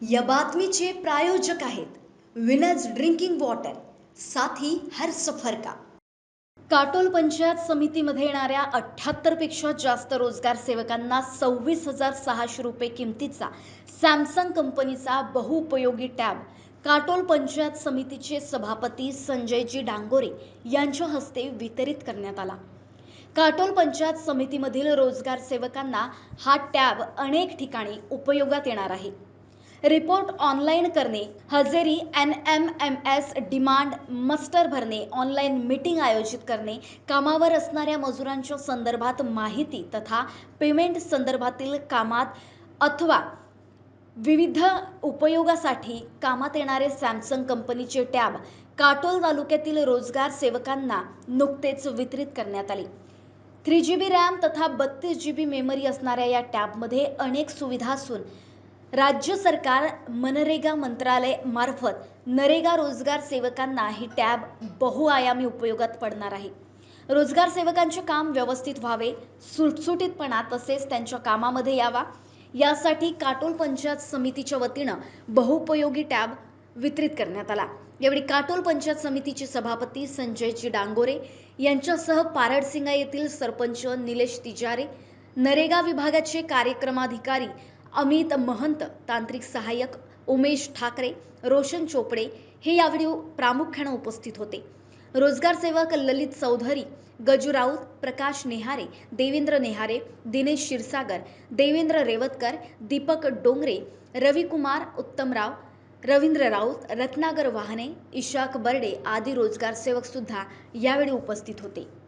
या बातमीचे प्रायोजक आहेत विनर्स ड्रिंकिंग वॉटर साथी हर सफर का काटोल पंचायत समितीमध्ये येणाऱ्या अठ्ठ्याहत्तरपेक्षा जास्त रोजगार सेवकांना सव्वीस हजार सहाशे रुपये किमतीचा सॅमसंग कंपनीचा बहुउपयोगी टॅब. काटोल पंचायत समितीचे सभापती संजयजी डांगोरे यांच्या हस्ते वितरित करण्यात आला. काटोल पंचायत समितीमधील रोजगार सेवकांना हा टॅब अनेक ठिकाणी उपयोगात येणार आहे. रिपोर्ट ऑनलाईन करणे हजेरी N M M S demand muster भरणे ऑनलाईन मीटिंग आयोजित करणे कामावर असणाऱ्या मजुरांच्या संदर्भात माहिती तथा पेमेंट संदर्भातील कामात अथवा विविध उपयोगासाठी कामात येणारे सॅमसंग कंपनीचे टॅब काटोल तालुक्यातील रोजगार सेवकांना नुकतेच वितरित करण्यात आले. थ्री जी बी रॅम तथा बत्तीस जी बी मेमरी असणाऱ्या या टॅबमध्ये अनेक सुविधा असून राज्य सरकार मनरेगा मंत्रालय मार्फत नरेगा रोजगार सेवकांना ही टॅब बहुआयामी उपयोगात पडणार आहे. रोजगार सेवकांचे काम व्यवस्थित व्हावे सुटसुटीतपणा तसेच त्यांच्या कामामध्ये यावा. यासाठी काटोल पंचायत समितीच्या वतीनं बहुउपयोगी टॅब वितरित करण्यात आला. यावेळी काटोल पंचायत समितीचे सभापती संजयजी डांगोरे यांच्यासह पारडसिंगा येथील सरपंच निलेश तिजारे नरेगा विभागाचे कार्यक्रमाधिकारी अमित महंत तांत्रिक सहाय्यक उमेश ठाकरे रोशन चोपडे हे यावेळी प्रामुख्यानं उपस्थित होते. रोजगार सेवक ललित चौधरी गजू राऊत प्रकाश नेहारे देवेंद्र नेहारे दिनेश क्षीरसागर देवेंद्र रेवतकर दीपक डोंगरे रविकुमार उत्तमराव रवींद्र राऊत रत्नागर वाहने इशाक बर्डे आदी रोजगार सेवक सुद्धा यावेळी उपस्थित होते.